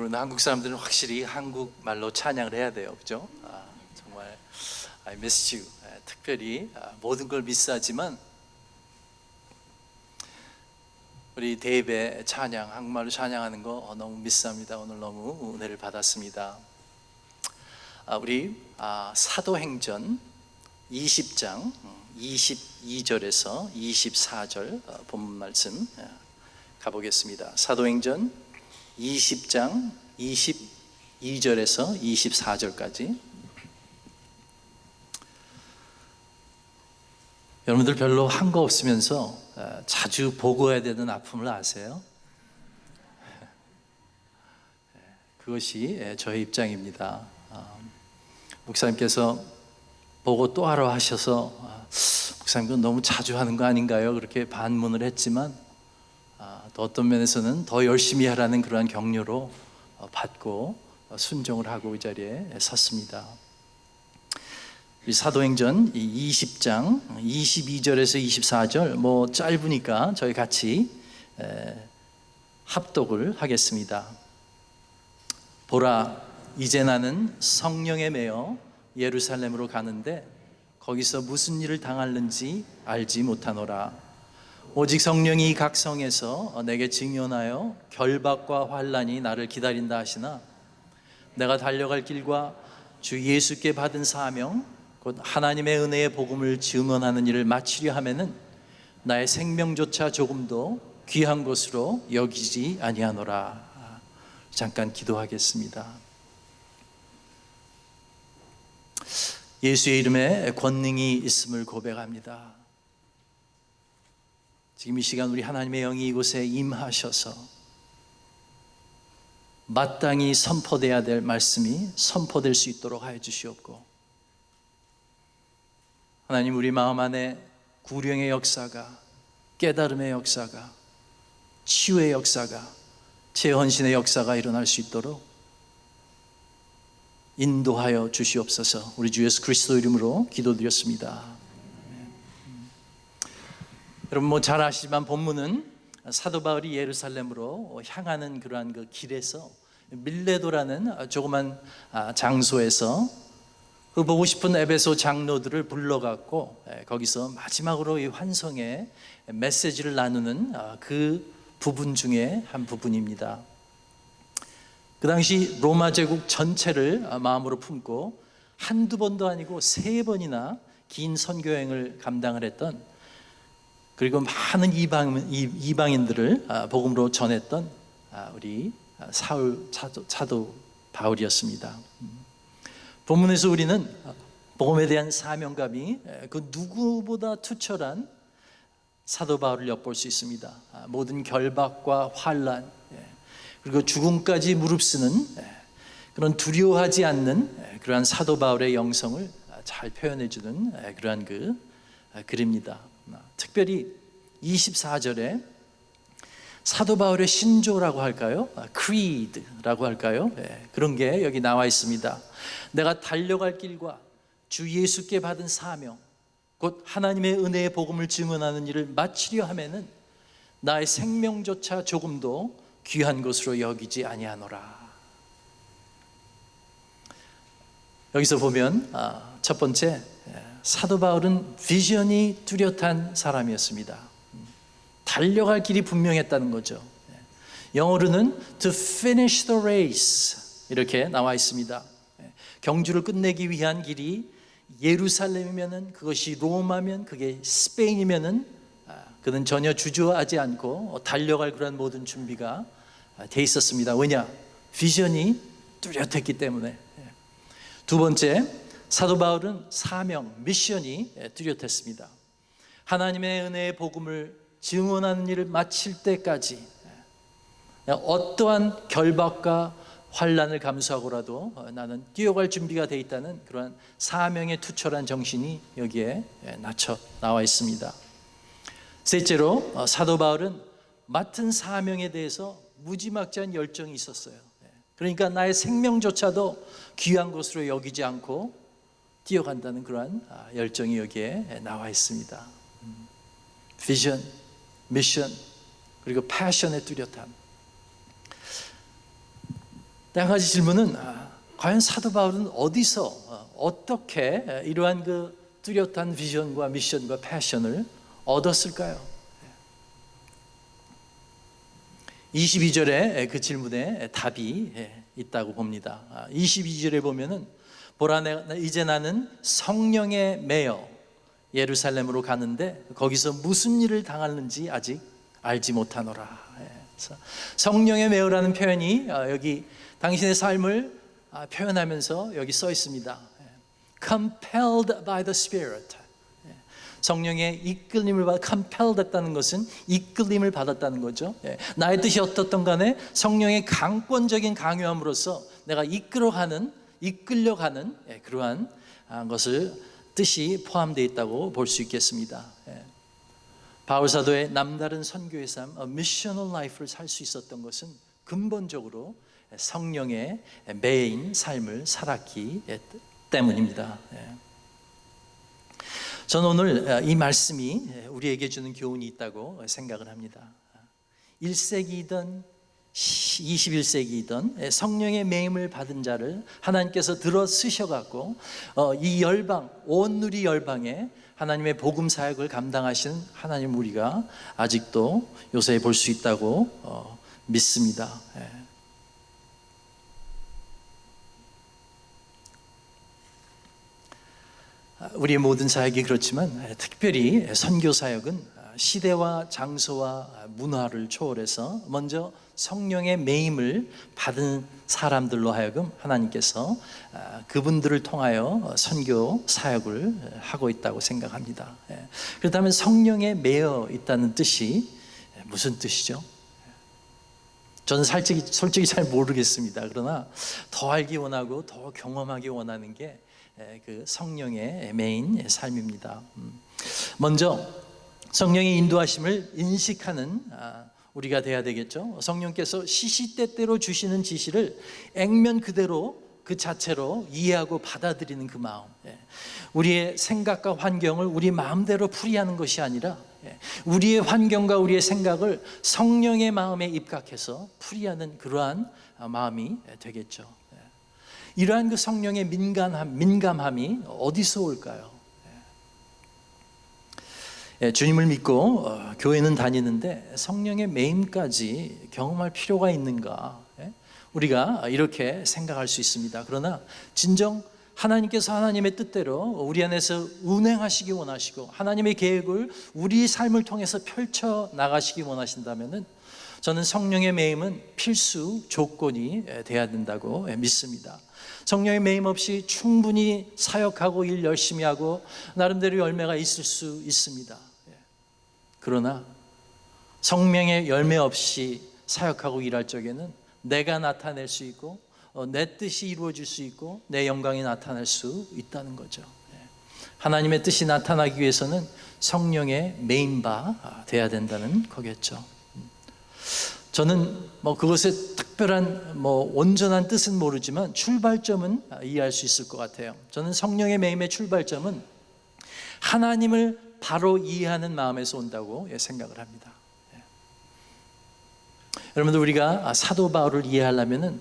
여러분 한국 사람들은 확실히 한국 말로 찬양을 해야 돼요, 그죠? 아, 정말 I miss you. 아, 특별히 아, 모든 걸 미스하지만 우리 대입의 찬양 한국말로 찬양하는 거 어, 너무 미스합니다. 오늘 너무 은혜를 받았습니다. 아, 우리 아, 사도행전 20장 22절에서 24절 어, 본문 말씀 아, 가보겠습니다. 사도행전 20장 22절에서 24절까지 여러분들 별로 한 거 없으면서 어, 자주 보고해야 되는 아픔을 아세요? 그것이 예, 저의 입장입니다. 아, 목사님께서 보고 또 하러 하셔서 아, 목사님 그 너무 자주 하는 거 아닌가요? 그렇게 반문을 했지만 아, 또 어떤 면에서는 더 열심히 하라는 그러한 격려로 어, 받고 어, 순종을 하고 이 자리에 섰습니다. 이 사도행전 20장 22절에서 24절 뭐 짧으니까 저희 같이 에, 합독을 하겠습니다. 보라 이제 나는 성령에 매여 예루살렘으로 가는데 거기서 무슨 일을 당할는지 알지 못하노라 오직 성령이 각 성에서 내게 증언하여 결박과 환란이 나를 기다린다 하시나 내가 달려갈 길과 주 예수께 받은 사명 곧 하나님의 은혜의 복음을 증언하는 일을 마치려 하면은 나의 생명조차 조금도 귀한 것으로 여기지 아니하노라. 잠깐 기도하겠습니다. 예수의 이름에 권능이 있음을 고백합니다. 지금 이 시간 우리 하나님의 영이 이곳에 임하셔서 마땅히 선포돼야 될 말씀이 선포될 수 있도록 하여 주시옵고 하나님 우리 마음 안에 구령의 역사가 깨달음의 역사가 치유의 역사가 재헌신의 역사가 일어날 수 있도록 인도하여 주시옵소서. 우리 주 예수 그리스도 이름으로 기도드렸습니다. 여러분 뭐 잘 아시지만 본문은 사도 바울이 예루살렘으로 향하는 그러한 그 길에서 밀레도라는 조그만 장소에서 그 보고 싶은 에베소 장로들을 불러갖고 거기서 마지막으로 이 환성의 메시지를 나누는 그 부분 중에 한 부분입니다. 그 당시 로마 제국 전체를 마음으로 품고 한두 번도 아니고 세 번이나 긴 선교행을 감당을 했던 그리고 많은 이방, 이방인들을 복음으로 전했던 우리 사울 차도, 차도 바울이었습니다. 본문에서 우리는 복음에 대한 사명감이 그 누구보다 투철한 사도 바울을 엿볼 수 있습니다. 모든 결박과 환란 그리고 죽음까지 무릅쓰는 그런 두려워하지 않는 그러한 사도 바울의 영성을 잘 표현해 주는 그러한 그 글입니다. 특별히 24절에 사도 바울의 신조라고 할까요? creed라고 할까요? 그런 게 여기 나와 있습니다. 내가 달려갈 길과 주 예수께 받은 사명, 곧 하나님의 은혜의 복음을 증언하는 일을 마치려 하면은 나의 생명조차 조금도 귀한 것으로 여기지 아니하노라. 여기서 보면 첫 번째 사도 바울은 비전이 뚜렷한 사람이었습니다. 달려갈 길이 분명했다는 거죠. 영어로는 to finish the race 이렇게 나와 있습니다. 경주를 끝내기 위한 길이 예루살렘이면은 그것이 로마면 그게 스페인이면은 그는 전혀 주저하지 않고 달려갈 그런 모든 준비가 돼 있었습니다. 왜냐? 비전이 뚜렷했기 때문에. 두 번째, 사도 바울은 사명, 미션이 뚜렷했습니다. 하나님의 은혜의 복음을 증언하는 일을 마칠 때까지 어떠한 결박과 환란을 감수하고라도 나는 뛰어갈 준비가 돼 있다는 그러한 사명의 투철한 정신이 여기에 낮춰 나와 있습니다. 셋째로 사도 바울은 맡은 사명에 대해서 무지막지한 열정이 있었어요. 그러니까 나의 생명조차도 귀한 것으로 여기지 않고 뛰어간다는 그러한 열정이 여기에 나와 있습니다. 비전, 미션, 그리고 패션의 뚜렷함. 한 가지 질문은 아, 과연 사도 바울은 어디서 어, 어떻게 이러한 그 뚜렷한 비전과 미션과 패션을 얻었을까요? 22절에 그 질문에 답이 있다고 봅니다. 22절에 보면은 보라 내 이제 나는 성령에 매여 예루살렘으로 가는데 거기서 무슨 일을 당하는지 아직 알지 못하노라. 그래서 성령에 매여라는 표현이 여기 당신의 삶을 표현하면서 여기 써 있습니다. Compelled by the Spirit. 성령의 이끌림을 받 compelled 했다는 것은 이끌림을 받았다는 거죠. 예. 나의 뜻이 어떻든 간에 성령의 강권적인 강요함으로써 내가 이끌어가는 이끌려가는 예, 그러한 아, 것을 뜻이 포함되어 있다고 볼 수 있겠습니다. 예. 바울 사도의 남다른 선교의 삶, 미셔널 라이프를 살 수 있었던 것은 근본적으로 성령의 매인 삶을 살았기 때문입니다. 저는 오늘 이 말씀이 우리에게 주는 교훈이 있다고 생각을 합니다. 1세기이든 21세기이든 성령의 매임을 받은 자를 하나님께서 들어 쓰셔 갖고 어, 이 열방 온 누리 열방에 하나님의 복음 사역을 감당하시는 하나님 우리가 아직도 요새 볼 수 있다고 어, 믿습니다. 예. 우리의 모든 사역이 그렇지만 특별히 선교 사역은 시대와 장소와 문화를 초월해서 먼저 성령의 매임을 받은 사람들로 하여금 하나님께서 그분들을 통하여 선교 사역을 하고 있다고 생각합니다. 그렇다면 성령에 매여 있다는 뜻이 무슨 뜻이죠? 저는 솔직히, 솔직히 잘 모르겠습니다. 그러나 더 알기 원하고 더 경험하기 원하는 게 그 성령의 메인 삶입니다. 음. 먼저 성령의 인도하심을 인식하는 아, 우리가 돼야 되겠죠. 성령께서 시시때때로 주시는 지시를 액면 그대로 그 자체로 이해하고 받아들이는 그 마음. 예. 우리의 생각과 환경을 우리 마음대로 풀이하는 것이 아니라 예. 우리의 환경과 우리의 생각을 성령의 마음에 입각해서 풀이하는 그러한 아, 마음이 되겠죠. 이러한 그 성령의 민감함, 민감함이 어디서 올까요? 예, 주님을 믿고 어, 교회는 다니는데 성령의 매임까지 경험할 필요가 있는가? 예? 우리가 이렇게 생각할 수 있습니다. 그러나 진정 하나님께서 하나님의 뜻대로 우리 안에서 운행하시기 원하시고 하나님의 계획을 우리 삶을 통해서 펼쳐 나가시기 원하신다면은 저는 성령의 매임은 필수 조건이 돼야 된다고 믿습니다. 성령의 매임 없이 충분히 사역하고 일 열심히 하고 나름대로 열매가 있을 수 있습니다. 예. 그러나 성령의 열매 없이 사역하고 일할 적에는 내가 나타낼 수 있고 어, 내 뜻이 이루어질 수 있고 내 영광이 나타날 수 있다는 거죠. 예. 하나님의 뜻이 나타나기 위해서는 성령의 메인바 돼야 된다는 거겠죠. 저는 뭐 그것의 특별한 뭐 온전한 뜻은 모르지만 출발점은 이해할 수 있을 것 같아요. 저는 성령의 매임의 출발점은 하나님을 바로 이해하는 마음에서 온다고 생각을 합니다. 예. 여러분들 우리가 사도 바울을 이해하려면은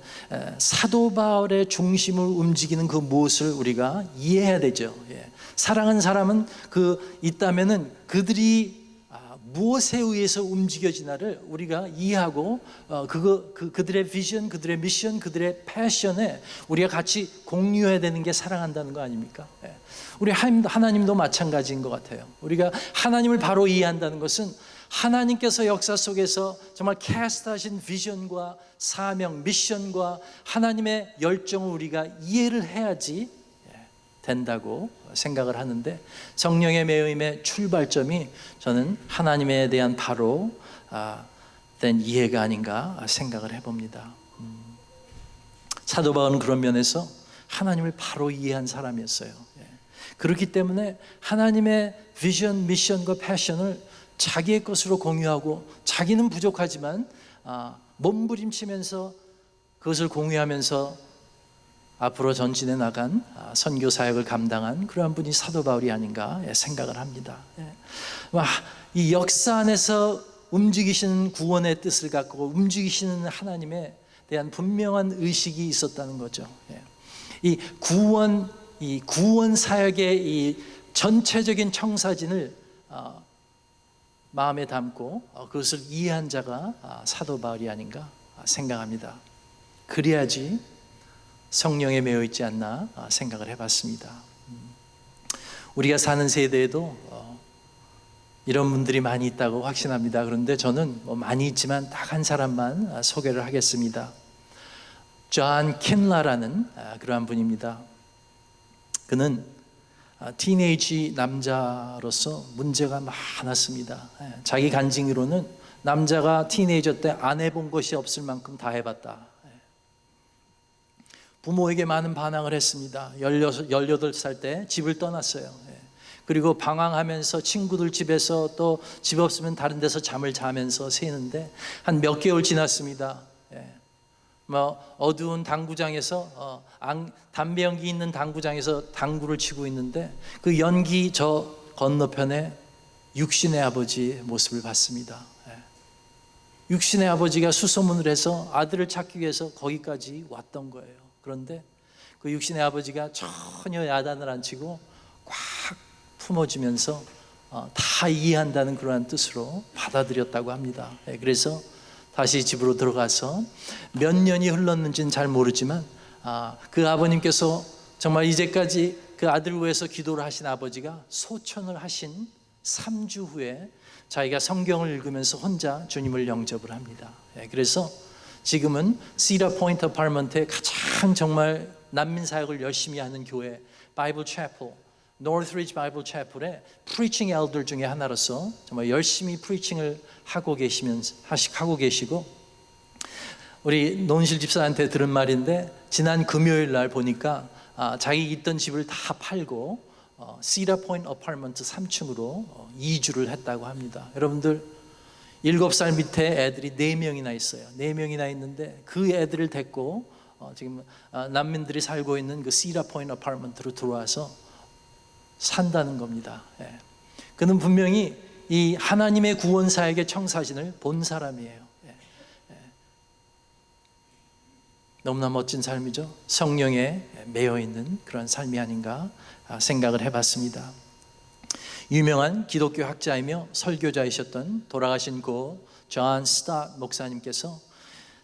사도 바울의 중심을 움직이는 그 무엇을 우리가 이해해야 되죠. 예. 사랑하는 사람은 그 있다면은 그들이 무엇에 의해서 움직여지나를 우리가 이해하고 어, 그거 그, 그들의 비전, 그들의 미션, 그들의 패션에 우리가 같이 공유해야 되는 게 사랑한다는 거 아닙니까? 예. 우리 하나님도 마찬가지인 것 같아요. 우리가 하나님을 바로 이해한다는 것은 하나님께서 역사 속에서 정말 캐스트하신 비전과 사명, 미션과 하나님의 열정을 우리가 이해를 해야지 된다고 생각을 하는데 성령의 매임의 출발점이 저는 하나님에 대한 바로 아, 된 이해가 아닌가 생각을 해봅니다. 음. 사도 바울은 그런 면에서 하나님을 바로 이해한 사람이었어요. 예. 그렇기 때문에 하나님의 비전, 미션과 패션을 자기의 것으로 공유하고 자기는 부족하지만 아, 몸부림치면서 그것을 공유하면서 앞으로 전진해 나간 아, 선교 사역을 감당한 그러한 분이 사도 바울이 아닌가 예, 생각을 합니다. 예. 이 역사 안에서 움직이시는 구원의 뜻을 갖고 움직이시는 하나님의 대한 분명한 의식이 있었다는 거죠. 예. 이 구원 이 구원 사역의 이 전체적인 청사진을 어, 마음에 담고 어, 그것을 이해한 자가 아, 사도 바울이 아닌가 아, 생각합니다. 그래야지 성령에 매여 있지 않나 아, 생각을 해봤습니다. 음. 우리가 사는 세대에도 어, 이런 분들이 많이 있다고 확신합니다. 그런데 저는 뭐 많이 있지만 딱 한 사람만 아, 소개를 하겠습니다. 존 킨라라는 아, 그러한 분입니다. 그는 아, 티네이지 남자로서 문제가 많았습니다. 예, 자기 간증으로는 남자가 티네이저 때 안 해본 것이 없을 만큼 다 해봤다. 예. 부모에게 많은 반항을 했습니다. 16, 18살 때 집을 떠났어요. 예. 그리고 방황하면서 친구들 집에서 또 집 없으면 다른 데서 잠을 자면서 새는데 한 몇 개월 지났습니다. 예. 뭐 어두운 당구장에서 어, 안- 담배 연기 있는 당구장에서 당구를 치고 있는데 그 연기 저 건너편에 육신의 아버지의 모습을 봤습니다. 예. 육신의 아버지가 수소문을 해서 아들을 찾기 위해서 거기까지 왔던 거예요. 그런데 그 육신의 아버지가 전혀 야단을 안 치고 꽉 품어주면서 어, 다 이해한다는 그러한 뜻으로 받아들였다고 합니다. 예, 그래서 다시 집으로 들어가서 몇 년이 흘렀는지는 잘 모르지만 아, 그 아버님께서 정말 이제까지 그 아들을 위해서 기도를 하신 아버지가 소천을 하신 3주 후에 자기가 성경을 읽으면서 혼자 주님을 영접을 합니다. 예, 그래서 지금은 시라 포인트 아파트먼트의 가장 정말 난민 사역을 열심히 하는 교회 바이블 채플 노스리지 바이블 채플의 프리칭 엘더 중에 하나로서 정말 열심히 프리칭을 하고 계시면서 하시 하고 계시고 우리 논실 집사한테 들은 말인데 지난 금요일 날 보니까 아, 자기 있던 집을 다 팔고 어, 시라 포인트 어파트먼트 3층으로 어, 이주를 했다고 합니다. 여러분들 일곱 살 밑에 애들이 네 명이나 있어요. 네 명이나 있는데 그 애들을 데리고 어, 지금 아, 난민들이 살고 있는 그 시라 포인트 어파트먼트로 들어와서 산다는 겁니다. 예. 그는 분명히 이 하나님의 구원 사역의 청사진을 본 사람이에요. 예. 예. 너무나 멋진 삶이죠. 성령에 매여 있는 그런 삶이 아닌가 아, 생각을 해봤습니다. 유명한 기독교 학자이며 설교자이셨던 돌아가신 고존 스타 목사님께서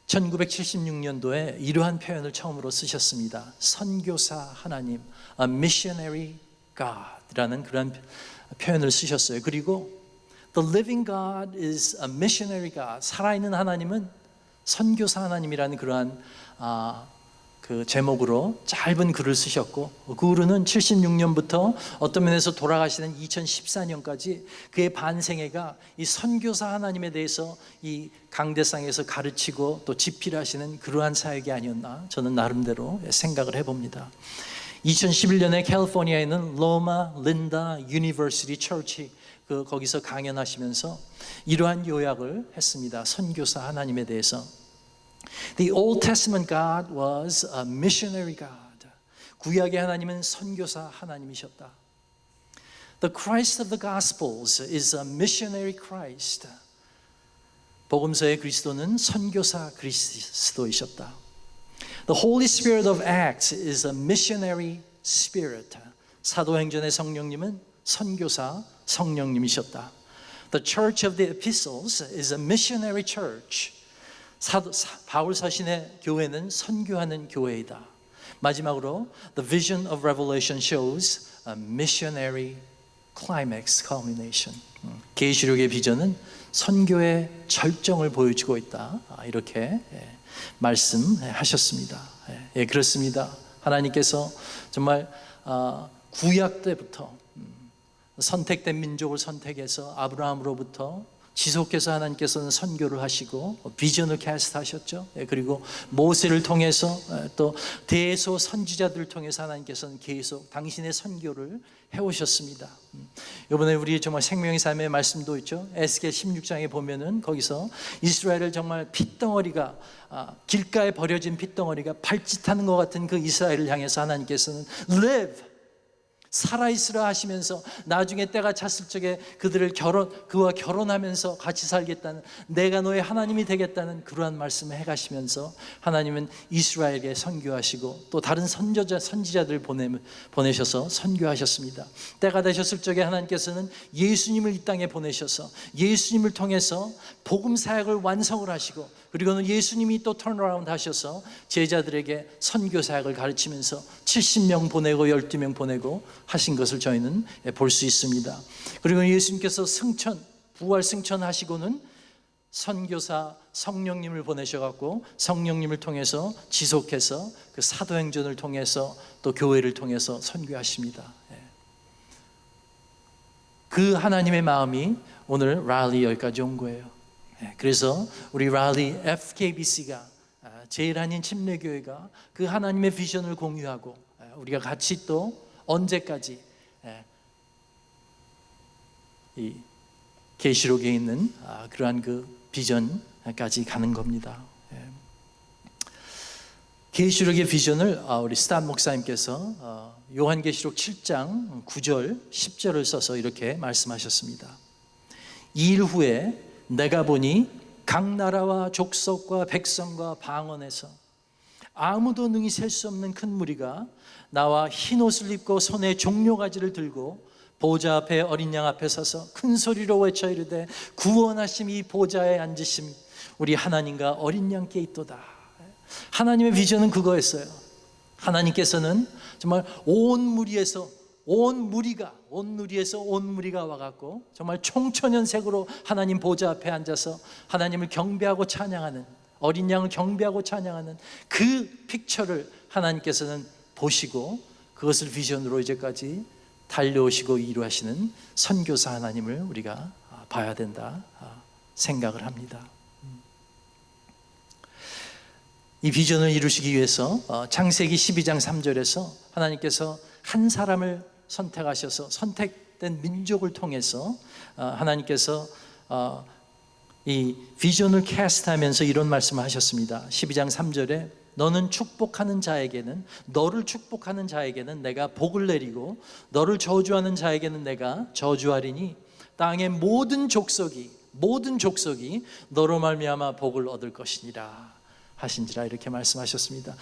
1976년도에 이러한 표현을 처음으로 쓰셨습니다. 선교사 하나님, a missionary God라는 그런 표현을 쓰셨어요. 그리고 the living God is a missionary God. 살아있는 하나님은 선교사 하나님이라는 그러한 아, 그 제목으로 짧은 글을 쓰셨고 그 후로는 76년부터 어떤 면에서 돌아가시는 2014년까지 그의 반생애가 이 선교사 하나님에 대해서 이 강대상에서 가르치고 또 집필하시는 그러한 사역이 아니었나 저는 나름대로 생각을 해봅니다. 2011년에 캘리포니아에 있는 로마 린다 유니버시티 처치 그 거기서 강연하시면서 이러한 요약을 했습니다. 선교사 하나님에 대해서 The Old Testament God was a missionary God. 구약의 하나님은 선교사 하나님이셨다. The Christ of the Gospels is a missionary Christ. 복음서의 그리스도는 선교사 그리스도이셨다. The Holy Spirit of Acts is a missionary spirit. 사도행전의 성령님은 선교사 성령님이셨다. The Church of the Epistles is a missionary church. 사도, 사, 바울 사신의 교회는 선교하는 교회이다. 마지막으로 The vision of Revelation shows a missionary climax culmination. 음, 계시록의 비전은 선교의 절정을 보여주고 있다. 아, 이렇게 예, 말씀하셨습니다. 예, 예, 그렇습니다. 하나님께서 정말 아, 구약 때부터 음, 선택된 민족을 선택해서 아브라함으로부터 지속해서 하나님께서는 선교를 하시고 비전을 캐스트하셨죠. 예, 그리고 모세를 통해서 예, 또 대소 선지자들을 통해서 하나님께서는 계속 당신의 선교를 해오셨습니다. 음, 이번에 우리 정말 생명의 삶의 말씀도 있죠. 에스겔 16장에 보면은 거기서 이스라엘을 정말 핏덩어리가 아, 길가에 버려진 핏덩어리가 발짓하는 것 같은 그 이스라엘을 향해서 하나님께서는 live 살아있으라 하시면서 나중에 때가 찼을 적에 그들을 결혼 그와 결혼하면서 같이 살겠다는 내가 너의 하나님이 되겠다는 그러한 말씀을 해가시면서 하나님은 이스라엘에 선교하시고 또 다른 선조자 선지자들 보내 보내셔서 선교하셨습니다. 때가 되셨을 적에 하나님께서는 예수님을 이 땅에 보내셔서 예수님을 통해서 복음 사역을 완성을 하시고 그리고는 예수님이 또 턴어라운드 하셔서 제자들에게 선교 사역을 가르치면서 70명 보내고 12명 보내고 하신 것을 저희는 볼 수 있습니다. 그리고 예수님께서 승천 부활 승천하시고는 선교사 성령님을 보내셔 갖고 성령님을 통해서 지속해서 그 사도행전을 통해서 또 교회를 통해서 선교하십니다. 예. 그 하나님의 마음이 오늘 라리 여기까지 온 거예요. 예, 그래서 우리 라리 FKBC가 제일 아닌 침례교회가 그 하나님의 비전을 공유하고 아, 우리가 같이 또 언제까지 예, 이 계시록에 있는 아, 그러한 그 비전까지 가는 겁니다. 예. 계시록의 비전을 아, 우리 스탄 목사님께서 어, 요한계시록 7장 9절 10절을 써서 이렇게 말씀하셨습니다. 이일 후에 내가 보니 각 나라와 족속과 백성과 방언에서 아무도 능히 셀 수 없는 큰 무리가 나와 흰 옷을 입고 손에 종려가지를 들고 보좌 앞에 어린 양 앞에 서서 큰 소리로 외쳐 이르되 구원하심 이 보좌에 앉으심 우리 하나님과 어린 양께 있도다. 하나님의 비전은 그거였어요. 하나님께서는 정말 온 무리에서 온 무리가 온 무리에서 온 무리가 와갖고 정말 총천연색으로 하나님 보좌 앞에 앉아서 하나님을 경배하고 찬양하는 어린 양을 경배하고 찬양하는 그 픽처를 하나님께서는 보시고 그것을 비전으로 이제까지 달려오시고 이루하시는 선교사 하나님을 우리가 봐야 된다 생각을 합니다. 이 비전을 이루시기 위해서 어, 창세기 12장 3절에서 하나님께서 한 사람을 선택하셔서 선택된 민족을 통해서 어, 하나님께서 어, 이 비전을 캐스트하면서 이런 말씀을 하셨습니다. 12장 3절에 너는 축복하는 자에게는 너를 축복하는 자에게는 내가 복을 내리고 너를 저주하는 자에게는 내가 저주하리니 땅의 모든 족속이 모든 족속이 너로 말미암아 복을 얻을 것이니라 하신지라 이렇게 말씀하셨습니다.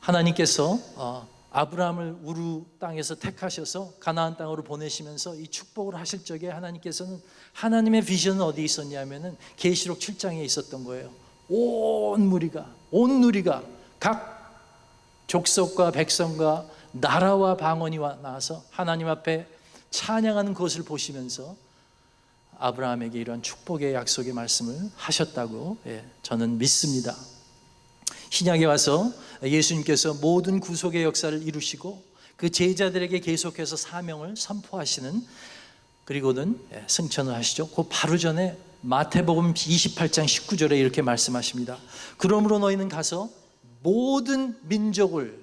하나님께서 어, 아브라함을 우루 땅에서 택하셔서 가나안 땅으로 보내시면서 이 축복을 하실 적에 하나님께서는 하나님의 비전은 어디 있었냐면은 계시록 7장에 있었던 거예요. 온 무리가 온 누리가 각 족속과 백성과 나라와 방언이 나와서 하나님 앞에 찬양하는 것을 보시면서 아브라함에게 이런 축복의 약속의 말씀을 하셨다고 예, 저는 믿습니다. 신약에 와서 예수님께서 모든 구속의 역사를 이루시고 그 제자들에게 계속해서 사명을 선포하시는 그리고는 예, 승천을 하시죠. 그 바로 전에 마태복음 28장 19절에 이렇게 말씀하십니다. 그러므로 너희는 가서 모든 민족을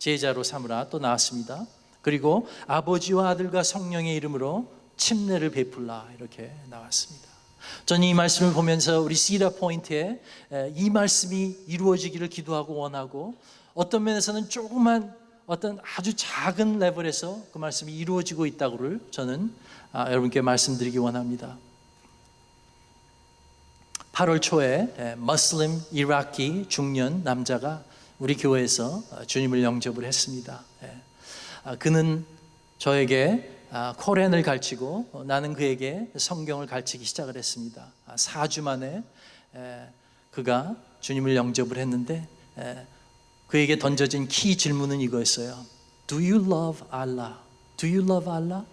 제자로 삼으라 또 나왔습니다. 그리고 아버지와 아들과 성령의 이름으로 침례를 베풀라 이렇게 나왔습니다. 저는 이 말씀을 보면서 우리 시다 포인트에 이 말씀이 이루어지기를 기도하고 원하고 어떤 면에서는 조그만 어떤 아주 작은 레벨에서 그 말씀이 이루어지고 있다고를 저는 아, 여러분께 말씀드리기 원합니다. 8월 초에 머슬림 이라키 중년 남자가 우리 교회에서 어, 주님을 영접을 했습니다. 아, 그는 저에게 아, 코렌을 가르치고 어, 나는 그에게 성경을 가르치기 시작을 했습니다. 4주 아, 만에 그가 주님을 영접을 했는데 그에게 던져진 키 질문은 이거였어요. Do you love Allah? Do you love Allah?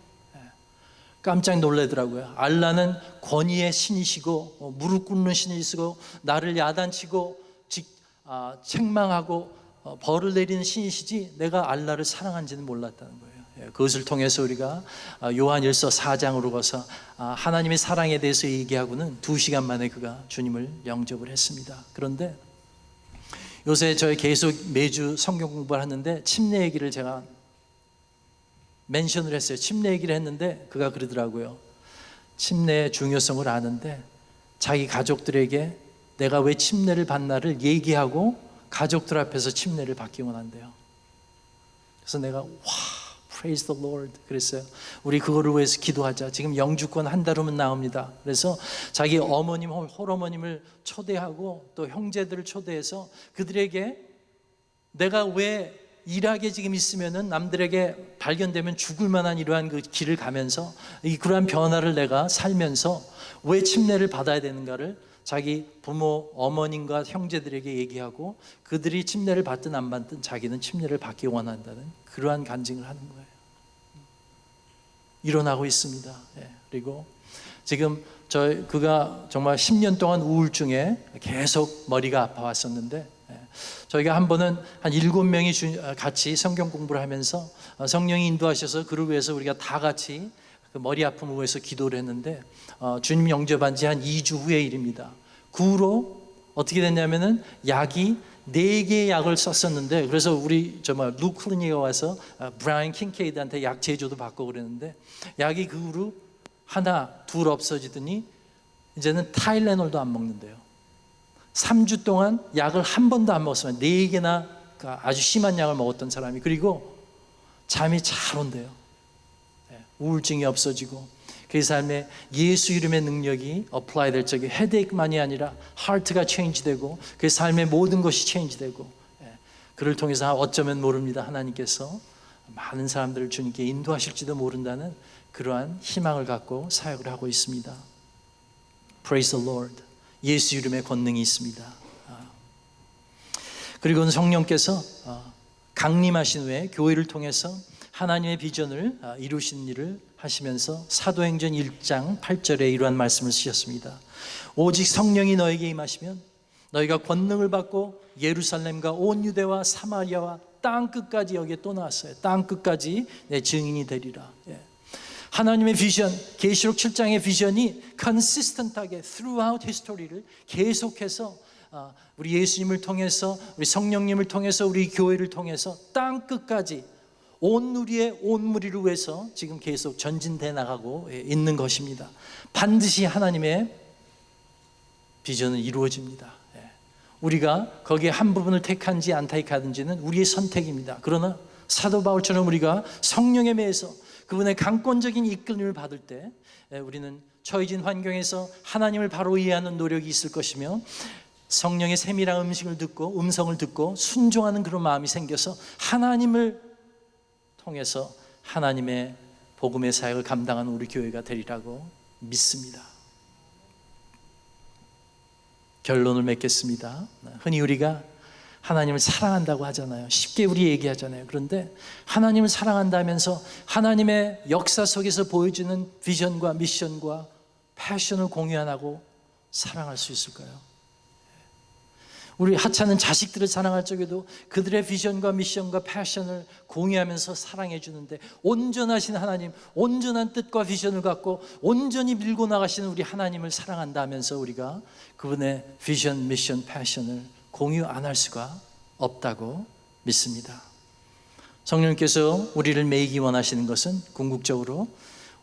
깜짝 놀래더라고요. 알라는 권위의 신이시고 어, 무릎 꿇는 신이시고 나를 야단치고 아, 책망하고 어, 벌을 내리는 신이시지 내가 알라를 사랑한지는 몰랐다는 거예요. 예, 그것을 통해서 우리가 아, 요한일서 4장으로 가서 아, 하나님의 사랑에 대해서 얘기하고는 두 시간 만에 그가 주님을 영접을 했습니다. 그런데 요새 저희 계속 매주 성경 공부를 하는데 침례 얘기를 제가 멘션을 했어요. 침례 얘기를 했는데 그가 그러더라고요. 침례의 중요성을 아는데 자기 가족들에게 내가 왜 침례를 받나를 얘기하고 가족들 앞에서 침례를 받기 원한대요. 그래서 내가 와 Praise the Lord. 그랬어요. 우리 그거를 위해서 기도하자. 지금 영주권 한 달 후면 나옵니다. 그래서 자기 어머님, 홀어머님을 초대하고 또 형제들을 초대해서 그들에게 내가 왜 일하게 지금 있으면은 남들에게 발견되면 죽을 만한 이러한 그 길을 가면서 이 그러한 변화를 내가 살면서 왜 침례를 받아야 되는가를 자기 부모 어머님과 형제들에게 얘기하고 그들이 침례를 받든 안 받든 자기는 침례를 받기 원한다는 그러한 간증을 하는 거예요. 일어나고 있습니다. 예, 그리고 지금 저 그가 정말 10년 동안 우울증에 계속 머리가 아파왔었는데 예, 저희가 한 번은 한 일곱 명이 주- 어, 같이 성경 공부를 하면서 어, 성령이 인도하셔서 그를 위해서 우리가 다 같이 그 머리 아픔을 위해서 기도를 했는데 어, 주님 영접한 지 한 2주 후의 일입니다. 그 후로 어떻게 됐냐면은 약이 네 개의 약을 썼었는데 그래서 우리 정말 루클리니가 와서 어, 브라이언 킹케이드한테 약 제조도 받고 그랬는데 약이 그 후로 하나 둘 없어지더니 이제는 타일레놀도 안 먹는데요. 3주 동안 약을 한 번도 안 먹었으면 네 개나 그 아주 심한 약을 먹었던 사람이 그리고 잠이 잘 온대요. 예, 우울증이 없어지고 그 삶에 예수 이름의 능력이 어플라이 될 적에 헤드에이크만이 아니라 하트가 체인지되고 그 삶의 모든 것이 체인지되고 예, 그를 통해서 어쩌면 모릅니다 하나님께서 많은 사람들을 주님께 인도하실지도 모른다는 그러한 희망을 갖고 사역을 하고 있습니다. Praise the Lord. 예수 이름의 권능이 있습니다. 아. 그리고는 성령께서 아, 강림하신 후에 교회를 통해서 하나님의 비전을 아, 이루신 일을 하시면서 사도행전 1장 8절에 이러한 말씀을 쓰셨습니다. 오직 성령이 너에게 임하시면 너희가 권능을 받고 예루살렘과 온 유대와 사마리아와 땅 끝까지 여기에 또 나왔어요. 땅 끝까지 내 증인이 되리라. 예. 하나님의 비전, 계시록 7장의 비전이 컨시스턴하게 throughout history를 계속해서 아, 우리 예수님을 통해서 우리 성령님을 통해서 우리 교회를 통해서 땅 끝까지 온 누리의 온 무리를 위해서 지금 계속 전진돼 나가고 예, 있는 것입니다. 반드시 하나님의 비전은 이루어집니다. 예. 우리가 거기에 한 부분을 택한지 안 택하든지는 우리의 선택입니다. 그러나 사도 바울처럼 우리가 성령에 매여서 그분의 강권적인 이끌림을 받을 때 예, 우리는 처해진 환경에서 하나님을 바로 이해하는 노력이 있을 것이며 성령의 세밀한 음식을 듣고 음성을 듣고 순종하는 그런 마음이 생겨서 하나님을 통해서 하나님의 복음의 사역을 감당하는 우리 교회가 되리라고 믿습니다. 결론을 맺겠습니다. 흔히 우리가 하나님을 사랑한다고 하잖아요. 쉽게 우리 얘기하잖아요. 그런데 하나님을 사랑한다면서 하나님의 역사 속에서 보여주는 비전과 미션과 패션을 공유 안 하고 사랑할 수 있을까요? 우리 하찮은 자식들을 사랑할 적에도 그들의 비전과 미션과 패션을 공유하면서 사랑해 주는데 온전하신 하나님, 온전한 뜻과 비전을 갖고 온전히 밀고 나가시는 우리 하나님을 사랑한다면서 우리가 그분의 비전, 미션, 패션을 공유 안 할 수가 없다고 믿습니다. 성령님께서 우리를 매이기 원하시는 것은 궁극적으로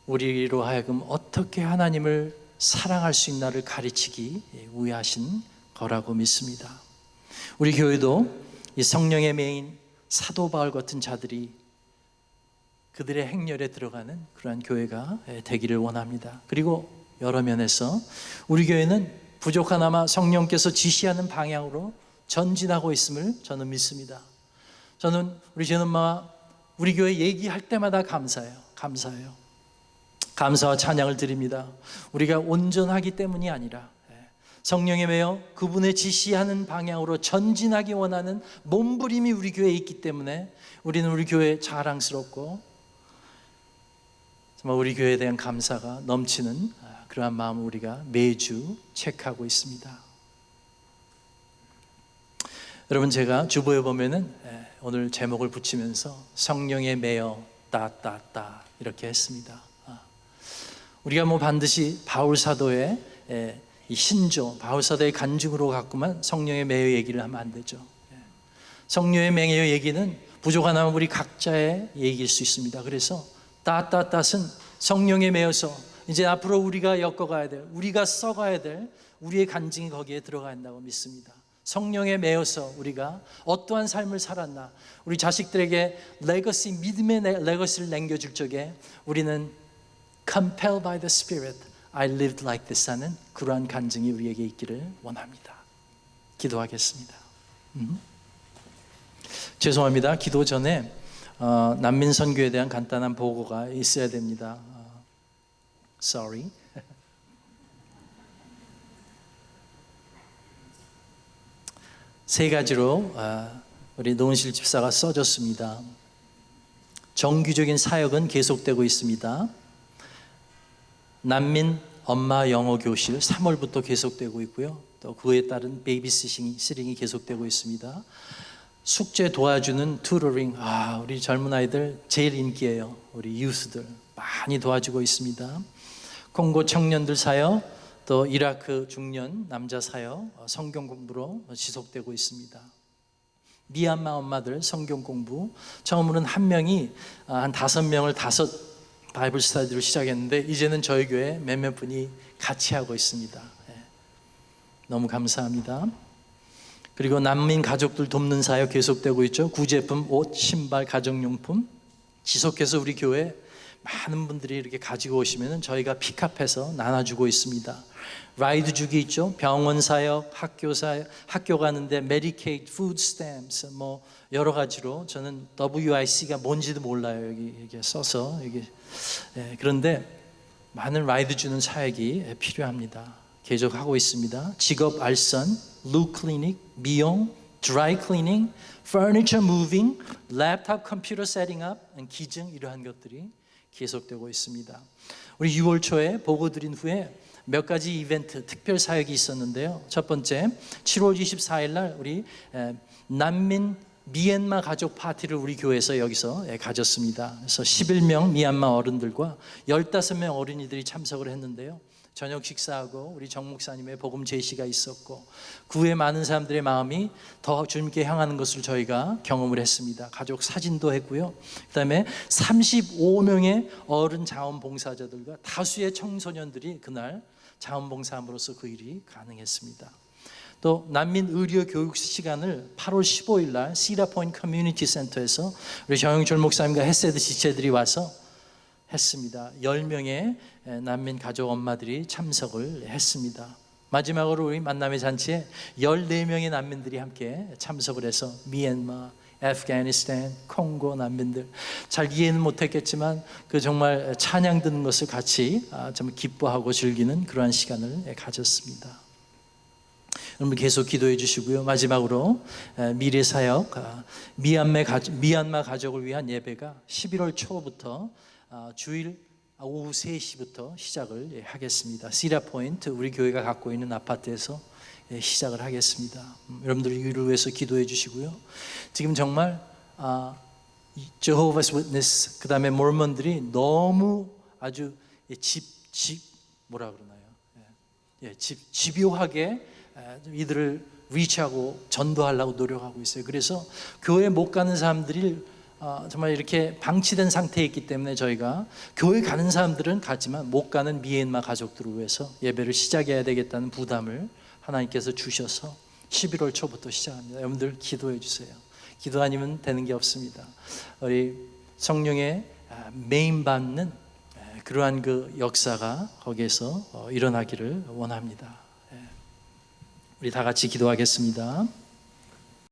우리로 하여금 어떻게 하나님을 사랑할 수 있나를 가르치기 위하신 거라고 믿습니다. 우리 교회도 이 성령의 메인 사도 바울 같은 자들이 그들의 행렬에 들어가는 그러한 교회가 되기를 원합니다. 그리고 여러 면에서 우리 교회는 부족하나마 성령께서 지시하는 방향으로 전진하고 있음을 저는 믿습니다. 저는 우리 전엄마 우리 교회 얘기할 때마다 감사해요. 감사해요. 감사와 찬양을 드립니다. 우리가 온전하기 때문이 아니라 성령에 매여 그분의 지시하는 방향으로 전진하기 원하는 몸부림이 우리 교회에 있기 때문에 우리는 우리 교회 자랑스럽고 정말 우리 교회에 대한 감사가 넘치는 그러한 마음을 우리가 매주 체크하고 있습니다. 여러분 제가 주보에 보면은 오늘 제목을 붙이면서 성령에 매여 따따따 이렇게 했습니다. 우리가 뭐 반드시 바울 사도의 이 신조 바울사도의 간증으로 갖고만 성령의 매여 얘기를 하면 안 되죠. 성령의 매여 얘기는 부족하나마 우리 각자의 얘기일 수 있습니다. 그래서 따따따은 성령에 매여서 이제 앞으로 우리가 엮어가야 될, 우리가 써가야 될 우리의 간증이 거기에 들어간다고 믿습니다. 성령에 매여서 우리가 어떠한 삶을 살았나 우리 자식들에게 레거시 믿음의 내- 레거시를 남겨줄 적에 우리는 compelled by the Spirit I lived like this 하는 그러한 간증이 우리에게 있기를 원합니다. 기도하겠습니다. 음. 죄송합니다. 기도 전에 어, 난민 선교에 대한 간단한 보고가 있어야 됩니다. 어, sorry. 세 가지로 아, 우리 노은실 집사가 써줬습니다. 정규적인 사역은 계속되고 있습니다. 난민 엄마 영어 교실 3월부터 계속되고 있고요. 또 그에 따른 베이비시팅이 시링이 계속되고 있습니다. 숙제 도와주는 투러링 아 우리 젊은 아이들 제일 인기예요. 우리 유스들 많이 도와주고 있습니다. 콩고 청년들 사역 또 이라크 중년 남자 사역 어, 성경 공부로 지속되고 있습니다. 미얀마 엄마들 성경 공부 처음으로는 한 명이 아, 한 다섯 명을 다섯 바이블 스타디로 시작했는데 이제는 저희 교회 몇몇 분이 같이 하고 있습니다. 예. 너무 감사합니다. 그리고 난민 가족들 돕는 사역 계속되고 있죠. 구제품, 옷, 신발, 가정용품 지속해서 우리 교회 많은 분들이 이렇게 가지고 오시면 저희가 픽업해서 나눠주고 있습니다. 라이드 주기 있죠. 병원 사역, 학교 사역, 학교 가는데 메디케이트, 푸드 스탬프스 뭐 여러 가지로 저는 WIC가 뭔지도 몰라요. 여기 이게 써서 여기 예, 그런데 많은 라이드 주는 사역이 필요합니다. 계속 하고 있습니다. 직업 알선, 루 클리닉, 미용, 드라이 클리닝, furniture moving, 랩탑 컴퓨터 세팅업, 기증 이러한 것들이 계속되고 있습니다. 우리 6월 초에 보고 드린 후에 몇 가지 이벤트 특별 사역이 있었는데요. 첫 번째 7월 24일 날 우리 에, 난민 미얀마 가족 파티를 우리 교회에서 여기서 예, 가졌습니다. 그래서 11명 미얀마 어른들과 15명 어린이들이 참석을 했는데요. 저녁 식사하고 우리 정 목사님의 복음 제시가 있었고 그 후에 많은 사람들의 마음이 더 주님께 향하는 것을 저희가 경험을 했습니다. 가족 사진도 했고요. 그다음에 35명의 어른 자원봉사자들과 다수의 청소년들이 그날 자원봉사함으로써 그 일이 가능했습니다. 또 난민 의료 교육 시간을 8월 15일 날 시라포인트 커뮤니티 센터에서 우리 정영철 목사님과 헤세드 지체들이 와서 했습니다. 10명의 난민 가족 엄마들이 참석을 했습니다. 마지막으로 우리 만남의 잔치에 14명의 난민들이 함께 참석을 해서 미얀마, 아프가니스탄, 콩고 난민들 잘 이해는 못했겠지만 그 정말 찬양 듣는 것을 같이 아, 좀 기뻐하고 즐기는 그러한 시간을 가졌습니다. 여러분 계속 기도해 주시고요. 마지막으로 에, 미래 사역 아, 미얀마 가족, 미얀마 가족을 위한 예배가 11월 초부터 아, 주일 오후 3시부터 시작을 예, 하겠습니다. 시라 포인트 우리 교회가 갖고 있는 아파트에서 예, 시작을 하겠습니다. 음, 여러분들 이를 위해서 기도해 주시고요. 지금 정말 아, 제호바스 위트니스 그다음에 모르몬들이 너무 아주 집집 뭐라 그러나요? 예, 집, 집요하게 에, 좀 이들을 리치하고 전도하려고 노력하고 있어요. 그래서 교회 못 가는 사람들이 어, 정말 이렇게 방치된 상태에 있기 때문에 저희가 교회 가는 사람들은 가지만 못 가는 미얀마 가족들을 위해서 예배를 시작해야 되겠다는 부담을 하나님께서 주셔서 11월 초부터 시작합니다. 여러분들 기도해 주세요. 기도 아니면 되는 게 없습니다. 우리 성령의 아, 메인 받는 에, 그러한 그 역사가 거기에서 어, 일어나기를 원합니다. 예. 우리 다 같이 기도하겠습니다.